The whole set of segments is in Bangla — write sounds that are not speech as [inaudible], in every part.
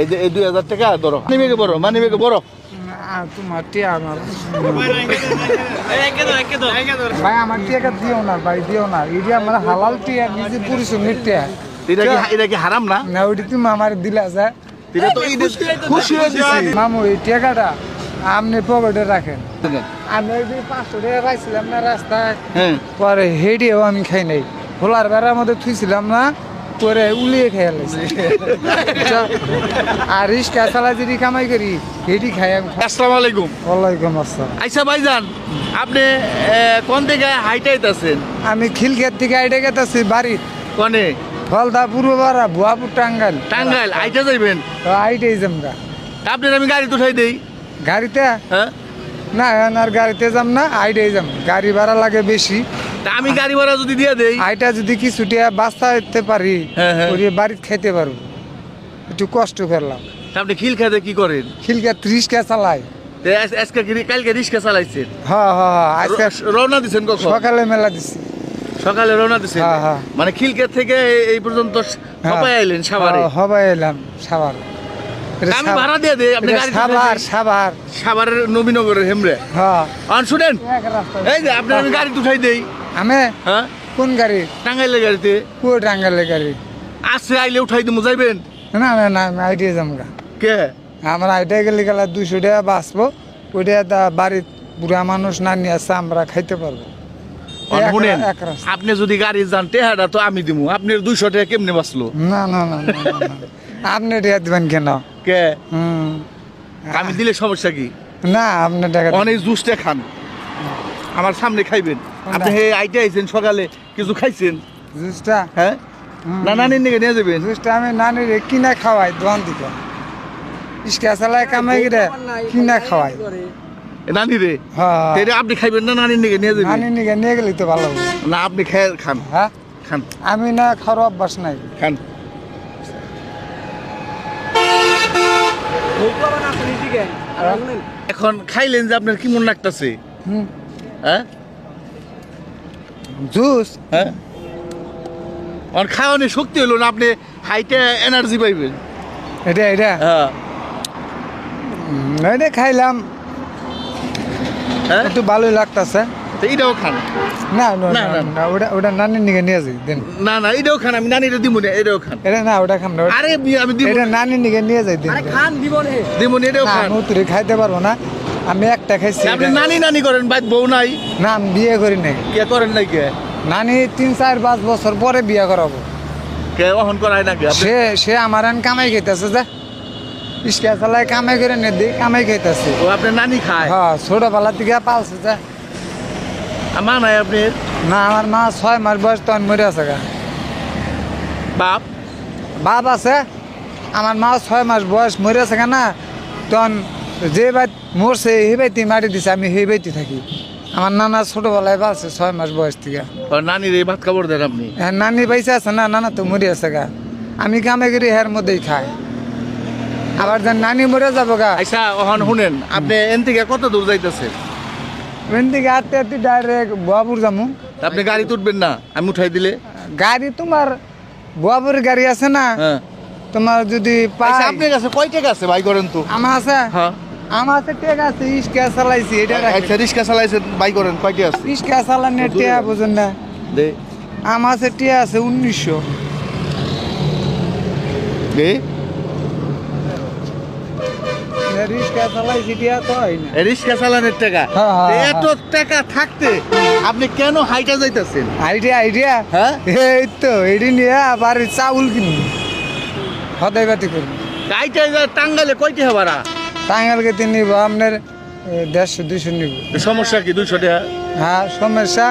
এই যে এই দুই হাজার টাকা ধরো। বেগে বড় বেগে বড় তোমার টিয়া আমার ভাই আমার টিয়াকে দিও না ভাই দিও না। এটা আমার হালাল টিয়া নিজে পরিশ্রমের টিয়া। এটা কি এটা কি হারাম না? না ওইটা তুমি আমার দিলা এটা তো খুশি হয়ে দিছি। মামু এই টিয়াটা আপনি পকেটে রাখেন। আমি ওই পাঁচশো টাকা পাইছিলাম না রাস্তায় হ্যাঁ। পরে হেডিও আমি খাই নাই। খোলার বেড়ার মধ্যে থুইছিলাম না পরে উলিয়ে খেয়ে লাইছি। আর রিক্সা চালা যদি কামাই করি হেডি খাই আসসালামু আলাইকুম। ওয়ালাইকুম আসসালাম। আচ্ছা ভাইজান আপনি কোন থেকে হাইটাইতেছেন? আমি খিলক্ষেত থেকে আইডে গেতেছি বাড়ির কোনে? ফলদা পূর্ব বাড়া ভুয়াপুর টাঙ্গাইল। টাঙ্গাইল আইটা যাইবেন? তো আইডেই যামগা আপনার আমি গাড়ি উঠাই দেই। গাড়িতে? হ্যাঁ? না আর গাড়িতে যাম না আইডেই যাম। গাড়ি ভাড়া লাগে বেশি। আমি গাড়ি ভাড়া যদি দিয়ে দেই? আইটা যদি কিছু টিয়া দিতে পারি হ্যাঁ, হ্যাঁ। ওরে বাড়িতে খাইতে পারব। একটু কষ্ট করলাম। আপনি খিল খেতে কি করেন? খিলকে ত্রিশ কে চালাই আজকে কি কালকে রিক্সা চালাইছেন? হ্যাঁ হ্যাঁ আজকে রওনা দিছেন কখন? সকালে মেলা দিছি। সকালে রওনা দিছেন। মানে খিলকেত থেকে এই- পর্যন্ত সবাই আইলেন সাভারে? হ্যাঁ, হবাই এলাম সাবার এটা আমি ভাড়া দিয়ে দেই আপনি গাড়ি সাবার সাবার সাভারের নবীনগরের হেমরে। হ্যাঁ। আন শুনেন এই যে আপনার আমি গাড়ি উঠাই দেই। আমি হ্যাঁ কোন গাড়ি? টাঙ্গাইলের গাড়িতে? কো টাঙ্গালে গাড়ি। আছে আইলে উঠাই দিমু যাইবেন না না না আমি আইডিয়া যামগা। কে? আমরা আইডিয়া গেলে গেলে দুশো টাকা বাঁচবো ওইটা তা বাড়ির বুড়া মানুষ না নিয়ে আসছে আমরা খাইতে পারব। আপনি যদি গাড়ি যান টেহাটা তো আমি দিমু। আপনার দুইশো টাকা কেমনে বাঁচলো না না না। আপনি টাকা দিবেন কেন? কে? হুম। আমি দিলে সমস্যা কি? না আপনি টাকা অনেক জুসটা খান। আমার সামনে খাইবেন। আপনি হে আইতে আইছেন সকালে কিছু খাইছেন? জুসটা হ্যাঁ? না নানির নিকে নিয়ে যাবেন? জুসটা আমি নানির কিনা খাওয়াই দোকান থেকে ইস্কা চালাই কামাই গিরে কিনা খাওয়াই। এ নানি রে হ্যাঁ। এটা আপনি খাইবেন না নানির নিকে নিয়ে যাবেন? নানির নিকে নিয়ে গেলে তো ভালো হবে। না আপনি খেয়ে খান। হ্যাঁ? খান। আমি না খাওয়ার অভ্যাস নাই। খান। এখন খাইলেন যে আপনার কি মন লাগতেছে? হুম। হ্যাঁ? জুস? হ্যাঁ? আর খাওয়ানি শক্তি হলো না আপনি হাইটে এনার্জি পাইবেন। এটা এটা? হ্যাঁ। এটা খাইলাম। হ্যাঁ? একটু ভালোই লাগতেছে। এটাও খান। না ওটা ওটা নানির নিকে নিয়ে যাই দিন। না না এটাও খান আমি নানিটা দিব না এটাও খান। এটা না ওটা আরে আমি দিব এটা নানির নিকে নিয়ে যাই দিন। দিব না। এটাও না খান খাইতে পারব না। আমি একটা খাইছি আপনি নানি নানি করেন বাইত বউ নাই। না আমি বিয়ে করি নাই। কে করেন নাই কে? নানি তিন চার পাঁচ বছর পরে বিয়ে করাবো। কে অহন করায় না আপনি সে সে আমার আন কামাই খাইতেছে যে। ইস্কা চালাই কামাই করে নে দিই কামাই খাইতেছে। ও আপনার নানি খায়? হ্যাঁ ছোটবেলা থেকে পালছে যে। মা নাই আপনি? না আমার মা ছয় মাস বয়স তখন মরে আছে গা। বাপ? বাপ আছে। আমার মা ছয় মাস বয়স মরে আছে না তখন যে বাইত মরছে সেই বাইতে মারি দিছে আমি সেই বাইতে থাকি। আমার নানা ছোটবেলায় পালছে ছয় মাস বয়স থেকে। নানির এই ভাত খাবার দেন আপনি? হ্যাঁ, নানি পয়সা আছে না নানা তো মরে আছে গা। আমি কামে করি হের মধ্যেই খাই। আবার যেন নানি মরে যাব গা। আচ্ছা অহন শুনেন আপনি এন থেকে কত দূর যাইতেছেন? ওখান থেকে আটতে আটতে ডাইরেক্ট বাবুর যামু। আপনি গাড়ি তুলবেন না আমি উঠাই দিলে? গাড়ি তোমার বাবুর গাড়ি আছে না? হ্যাঁ। তোমার যদি পাই আচ্ছা আপনার কাছে কয় টাকা আছে ভাই করেন তো? আমার আছে হ্যাঁ। আমার আছে টেক আছে ইস্কা চালাইছি এটা আচ্ছা রিক্সা বাই করেন কয়টা আছে? টিয়া বুঝেন না। দে। আমার আছে টিয়া আছে উনিশশো। দে। চালাইছি রিক্সা চালানোর টাকা। এত টাকা থাকতে আপনি কেন হাইটা যাইতেছেন? Idea idea? হ্যাঁ? এই তো এটি নিয়ে আবার চাউল কিনবো। হদাই বাতি হাইটা টাঙ্গালে কয়টি হবারা টাঙ্গালকে তিন নিব আপনার দেড়শো দুইশো নিব। সমস্যা কি দুইশো টাকা? হ্যাঁ সমস্যা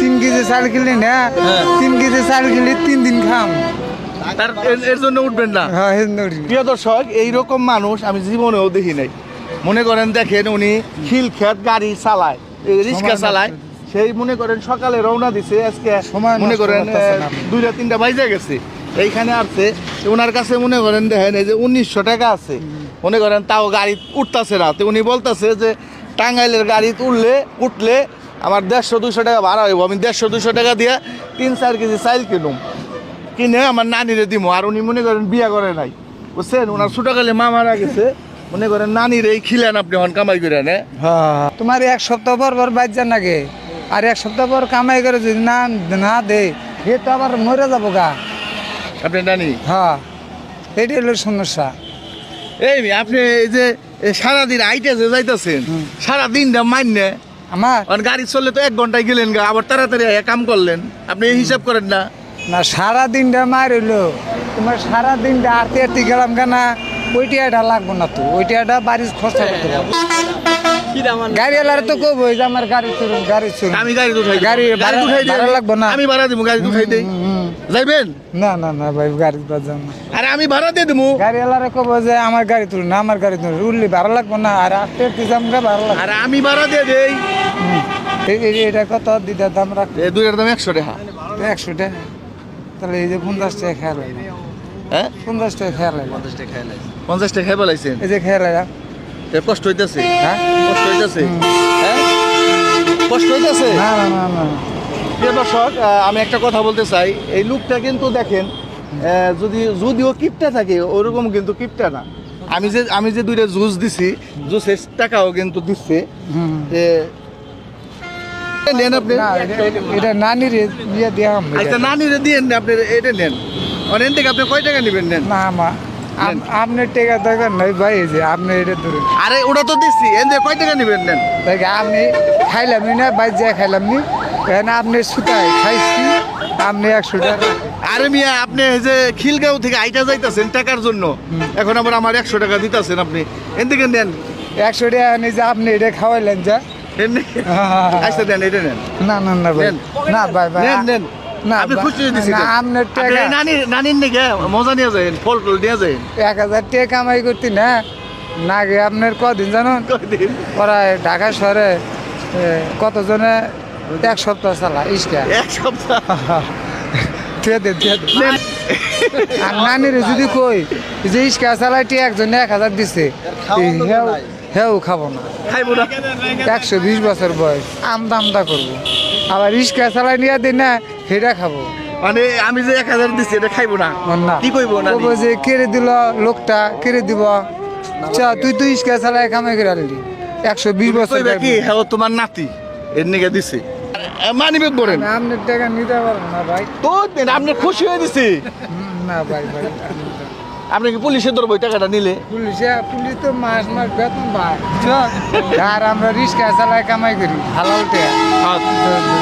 তিন কেজি চাল কিনলি না হ্যাঁ। তিন কেজি চাল কিনলি তিন দিন খাম। তার এর- জন্য উঠবেন না? হ্যাঁ হেন্দরি প্রিয় দর্শক এইরকম মানুষ আমি জীবনেও দেখি নাই। মনে করেন দেখেন উনি খিল খেত গাড়ি চালায় রিক্সা চালায়। সেই মনে করেন সকালে রওনা দিছে আজকে মনে করেন। দুইটা তিনটা বাইজে গেছে। এইখানে আসছে ওনার কাছে মনে করেন দেখেন এই যে উনিশশো টাকা আছে। মনে করেন তাও গাড়ি উঠতেছে না। তো উনি বলতেছে যে টাঙ্গাইলের গাড়ি উঠলে উঠলে আমার দেড়শো দুশো টাকা ভাড়া হইব। আমি দেড়শো দুশো টাকা দিয়ে তিন চার কেজি চাইল কিনুম। কিনে আমার নানিরে দিব আর উনি মনে করেন বিয়া করে নাই। বুঝছেন? ওনার ছোটকালে মা মারা গেছে। মনে করেন নানির এই খিলেন আপনি হন কামাই করে নে? হ্যাঁ। তোমার এক সপ্তাহ পর পর বাইর যান নাগে আর এক সপ্তাহ পর কামাই করে যদি না না দে সে তো আবার মরে যাব গা। আপনি নানি? হ্যাঁ। এটি হলো সমস্যা। এই আপনি এই যে এই সারাদিন আইটেছে যাইতেছেন সারাদিনটা মাইনে আমার? আর গাড়ি চললে তো এক ঘন্টায় গেলেন গা আবার তাড়াতাড়ি কাম করলেন। আপনি এই হিসাব করেন না। না সারা দিনটা মার হইল। তোমার সারা দিনটা আরতি আরতি গেলাম কেনা ওই টিয়াটা লাগবো না তো ওই টিয়াটা বাড়ির খরচা করতে পারব গাড়ি এলার তো কবো যে আমার গাড়ি চলুন গাড়ি চলুন। আমি গাড়ি উঠাই গাড়ি গাড়ি ভাড়া- লাগবো না। আমি ভাড়া দিব গাড়ি উঠাই দেই। যাইবেন? না না না ভাই গাড়ি বাজাম না আরে আমি ভাড়া দিয়ে দেবো গাড়ি এলারে কবো যে আমার গাড়ি তুলুন না আমার গাড়ি তুলুন উঠলি ভাড়া লাগবো না আর আস্তে আস্তে যামগা ভাড়া লাগবে। আর আমি ভাড়া দিয়ে দেই। হুম। এই- এই- এটা কত? দিদার দাম রাখ। এই দুইটার দাম একশো টাকা। একশো টাকা? তাহলে এই যে পঞ্চাশ টাকা খেয়াল হয় হ্যাঁ? পঞ্চাশ টাকা খেয়াল হয় না। পঞ্চাশ টাকা খাই বলাইছেন এই যে খেয়াল হয় কষ্ট হইতেছে। হ্যাঁ? কষ্ট হইতেছে। হ্যাঁ? কষ্ট হইতেছে? না না না না। প্রিয় দর্শক আমি একটা কথা বলতে চাই। এই লুকটা কিন্তু দেখেন যদি যদিও কিপটা থাকে ওরকম কিন্তু কিপটা না। আমি যে আমি যে দুইটা জুস দিছি জুসের টাকাও কিন্তু দিচ্ছে। যে নেন আপনি। এটা- নানির ইয়ে দিয়াম আচ্ছা নানিরে দিয়ে আপনি এটা নেন। অনেক থেকে আপনি কয় টাকা নেবেন নেন। না মা আপ- আপনার টেকা দরকার নয় ভাই যে আপনি এটা ধরুন। আরে ওটা তো দিচ্ছি এন দিয়ে কয় টাকা নেবেন নেন। দেখে আপনি খাইলাম না বাইর যায় খাইলাম নি আপনি সুতায় খাইছি আপনি একশো টাকা। আরে মিয়া আপনি যে খিলগাঁও থেকে আইটা যাইতাছেন টাকার জন্য এখন আবার আমার একশো টাকা দিতাছেন আপনি। এন থেকে নেন। একশো টাকা যে আপনি এটা খাওয়াইলেন যা। আচ্ছা দেন এটা নেন। না না না ভাই। না ভাই ভাই নেন নেন। না আপনি খুশি। আপনার আপনি টাকা নানি নানির নিকে মজা নিয়ে যাবেন ফল টল নিয়ে যাবেন এক হাজার টাকা কামাই করতি না? না গে আপনার কদিন জানুন? কয়দিন? প্রায় ঢাকা শহরে কতজনে এক সপ্তাহ চালা ইস্কা এক সপ্তাহ। দিয়ে দে দিয়ে দে। আর নানির যদি কই যে ইস্কা চালাইটি একজনে এক হাজার দিছে হেও খাব না। খাইবো না। একশো বিশ বছর বয়স আমদা আমদা করব। আবার ইস্কা চালাই নিয়ে দিন না সেটা খাব। মানে আমি যে এক হাজার দিচ্ছি এটা খাইবো না। না কি কইবো না কইবো যে কেড়ে দিল লোকটা কেড়ে দিব। চা তুই তুই ইস্কা চালাই করে আনলি। একশো বিশ বছর কি হ্যাঁ তোমার নাতি এর নিকে দিছে। মানিবে বলেন না, আপনার টাকা নিতে পারব না ভাই। তো দেন, আপনি খুশি হয়ে দিছি। না ভাই ভাই আপনি কি পুলিশে ধরবো ওই টাকাটা নিলে? পুলিশে পুলিশ তো মাস মাস বেতন পায়। আর আমরা রিক্সা চালাই কামাই করি হালাল হ্যাঁ,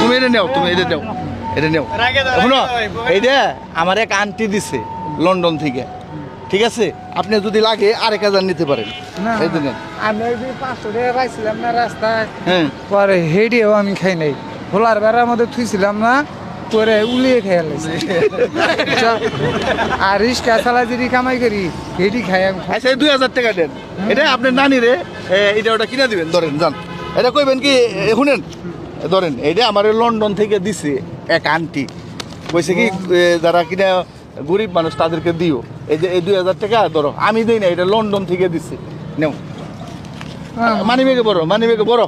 তুমি এটা নেও তুমি এটা নেও এটা নেও। শুনো এইটা আমার এক আন্টি দিছে লন্ডন থেকে। ঠিক আছে? আপনি যদি লাগে আরেক হাজার নিতে পারেন। না এই তো আমি পাঁচশো টাকা পাইছিলাম না রাস্তায়। হ্যাঁ। পরে হেডিও আমি খাই নাই। ভোলার বেড়ার মধ্যে থুইছিলাম না পরে উলিয়ে খেয়ে [laughs] আর রিক্সা চালাই যদি কামাই করি হেডি খাই আমি আচ্ছা দুই হাজার টাকা দেন। এটা আপনার নানিরে এ, এটা ওটা কিনে দিবেন? ধরেন যান। এটা কইবেন কি শুনেন ধরেন এটা আমার লন্ডন থেকে দিছে এক আন্টি। কইছে কি যারা কিনা গরিব মানুষ তাদেরকে দিও। এই যে এই দুই হাজার টাকা ধরো আমি দিই না এটা লন্ডন থেকে দিছে। নেও। হ্যাঁ, বড় মানিবেগে বড়।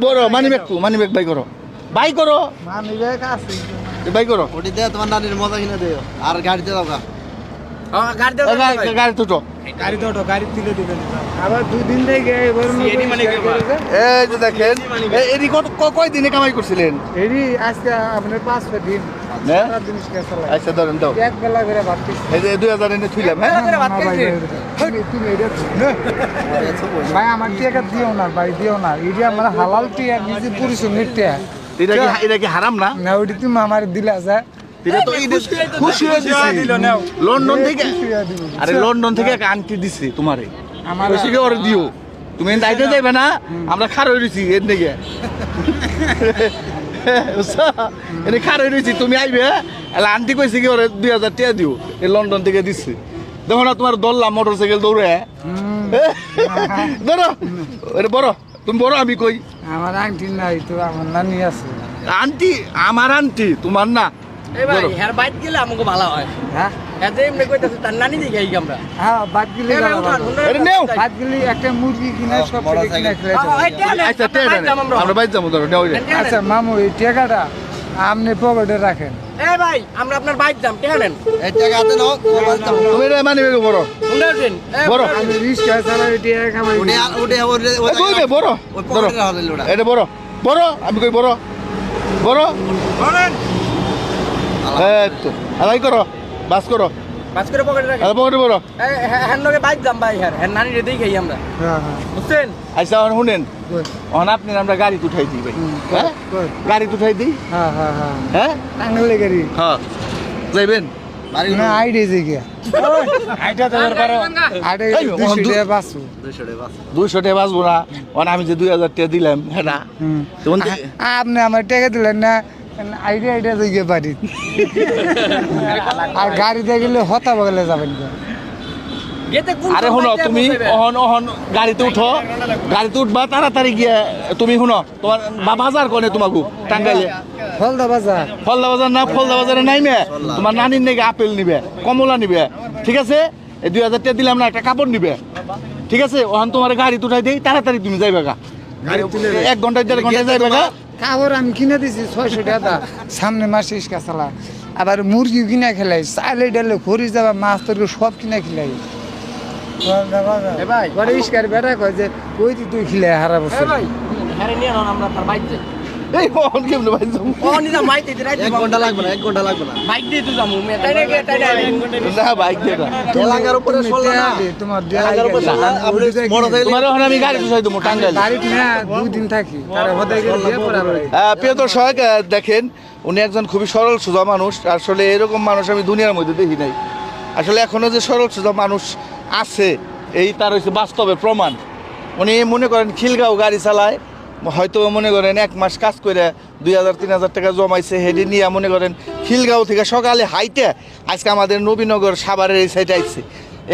বড় মানি বেগ মানি বেগ বাই করো। বাই করো। মানি ব্যাগ আছে। বাই করো। ওটি দে তোমার নানির মজা কিনে দিও। আর গাড়িতে গা- গাড়ি দুটো। গাড়ি তো গাড়ি তুলে দিবেন আবার দুদিন থেকে এবার এই যে দেখেন এ- কত- ক- কয় দিনে কামাই করছিলেন? এরি আজকে আপনার পাঁচ দিন। হ্যাঁ? আচ্ছা ধরেন দাও। এক বেলা করে ভাত এই যে দুই হাজার এনে থুইলাম হ্যাঁ? ভাই, দিও। আমার না ভাই দিও না। এটা আমার হালাল টিয়া নিজে পরিশ্রমের টিয়া। এটা কি হারাম না? না ওটি তুমি আমার দিলা যা। এটা তো ঈদে খুশি হয়ে দিছি লন্ডন থেকে? আরে লন্ডন থেকে এক আন্টি দিছে তোমারে। আমার কইছে কি ওরে দিও। তুমি যাইবে না আমরা খার হয়ে রইছি এর দিকে। এনে খার হয়ে রইছি তুমি আইবে এলা আন্টি কইছে কি ওরে দুই হাজার টাকা দিও। এই লন্ডন থেকে দিচ্ছে দেখো না তোমার দল্লা মোটর সাইকেল দৌড়ে ধরো। বড় তুমি বড় আমি কই। আমার আংটি নাই তো আমার নানি আছে। আন্টি আমার আন্টি তোমার না? এই ভাই বাইট গেলে আমাকে ভালো হয়। হ্যাঁ? হ্যাঁ যে এমনি কইতাছে তার নানি দিকে এই আমরা। হ্যাঁ গেলে নেও। বাদ গেলে একটা মুরগি কিনে সব বড় কিছু কিনে খেলে আ, এই টেনে, আচ্ছা আপনার আমরা। আমরা যাব ধরো নেও আচ্ছা মামু এই টাকাটা আপনি পকেটে রাখেন। এ ভাই আমরা আপনার বাইক দাম এই টাকা হাতে নাও। তুমি মানি বেগে বড়। আমি কামাই উঠে উঠে ওই বড়? ধরো। এটা বড়। বড় আমি কই বড়? বড়? বলেন। এই তো। আদাই করো বাস করো। বাস করে পকেটে রাখেন আর পকেটে বড় এই লগে বাইক দাম ভাই হ্যাঁ হ্যান নানি রেতেই খাই আমরা। হ্যাঁ হ্যাঁ। বুঝছেন? আচ্ছা এখন শুনেন? আপনি আমরা গাড়ি উঠাই দিই ভাই। হ্যাঁ? গাড়ি উঠাই দিই। হ্যাঁ হ্যাঁ হ্যাঁ। হ্যাঁ? টাঙ্গলে গাড়ি। হ্যাঁ। যাইবেন? না আইডি যে গিয়া। আইটা তো দরকার আইডি এই, দুশো ওখান দু- টাকা পাঁচশো দুইশো টাকা বাস। দুইশো টাকা বাঁচবো না। এখন আমি যে দুই হাজার টাকা দিলাম হ্যাঁ হুম। আপনি আমার টাকা দিলেন না আইডিয়া আইডিয়া যে গিয়ে বাড়ি। আর গাড়িতে গেলে হতা বগলে যাবেন। আরে শুনো তুমি অহন অহন গাড়িতে উঠো। গাড়িতে উঠবা তাড়াতাড়ি গিয়ে তুমি শুনো তোমার বা বাজার কোনে তোমাকে? টাঙ্গাইলে। ফলদা বাজার। ফলদা বাজার না ফলদা বাজারে নাইমে? তোমার নানির নাকি আপেল নিবে কমলা নিবে। ঠিক আছে? এই দুই হাজার টাকা দিলাম না একটা কাপড় নিবে। ঠিক আছে? ওখান তোমার গাড়ি উঠাই দেই তাড়াতাড়ি তুমি যাইবে গা এক ঘণ্টা দেড় ঘন্টায় যাইবে গা কাপড় আমি কিনে দিছি, ছয়শো টাকা সামনে মাসে ইস্কা চালা আবার মুরগি কিনে খেলাই চালে ডালে খড়ি যাবা, মাছ তরকারি সব কিনে খেলাই ভাই, ঘরে ইস্কার বেটা কয় যে ওই তুই খিলাই হারা হ্যাঁ নিয়ে আমরা তার বাইক এই ওখান কেমনে ভাই যাব? নিদা বাইক দিতে রাইতে এক ঘণ্টা লাগবে না এক ঘণ্টা লাগবে না। বাইক দিয়ে তুই যামু মে তাই না তাই না না বাইক দিয়ে না। এলাকার উপরে না? তোমার এলাকার উপরে। আপনি বড় থেকে তোমার ওখানে আমি গাড়ি পুষাই দেবো টাঙ্গাইলে। বাড়িতে না দুই দিন থাকি। তারা হদাই গেলে পড়া প্রিয় দর্শক দেখেন উনি একজন খুবই সরল সোজা মানুষ। আসলে এরকম মানুষ আমি দুনিয়ার মধ্যে দেখি নাই। আসলে এখনও যে সরল সোজা মানুষ আছে এই তার হচ্ছে বাস্তবে প্রমাণ। উনি মনে করেন খিলগাঁও গাড়ি চালায়। হয়তো মনে করেন এক মাস কাজ করে দুই হাজার, তিন হাজার টাকা জমাইছে হেডে নিয়ে মনে করেন খিলগাঁও থেকে সকালে হাইটে আজকে আমাদের নবীনগর সাভারের এই সাইডে আসছে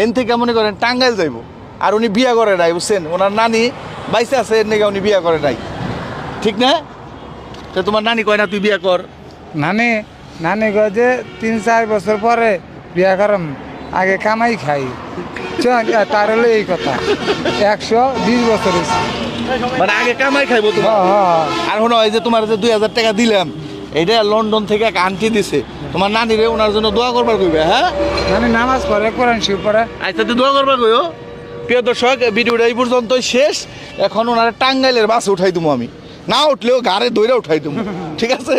এন থেকে মনে করেন টাঙ্গাইল যাইব। আর উনি বিয়া করে নাই, বুঝছেন? ওনার নানি বাইসে আছে, এর উনি বিয়া করে নাই। ঠিক না? তো তোমার নানি কয় না, তুই বিয়া কর? নানি নানি কয় যে, তিন, চার বছর পরে বিয়া করম। আগে কামাই খাই। তার হলো এই কথা। একশো বিশ বছর মানে আগে কামাই খাইবো তোমার? হ্যাঁ, হ্যাঁ। আর শোনো এই যে তোমার যে দুই হাজার টাকা দিলাম এইটা লন্ডন থেকে এক আন্টি দিছে। তোমার নানিরে ওনার জন্য দোয়া করবার কইবে হ্যাঁ? নানি নামাজ পড়ে কোরআন শিব পড়ে। আচ্ছা তুই দোয়া করবার কইও। প্রিয় দর্শক ভিডিওটা এই পর্যন্তই শেষ। এখন ওনার টাঙ্গাইলের বাসে উঠাই দেবো আমি। না উঠলেও গাড়ে দইরা উঠাই দেবো ঠিক আছে?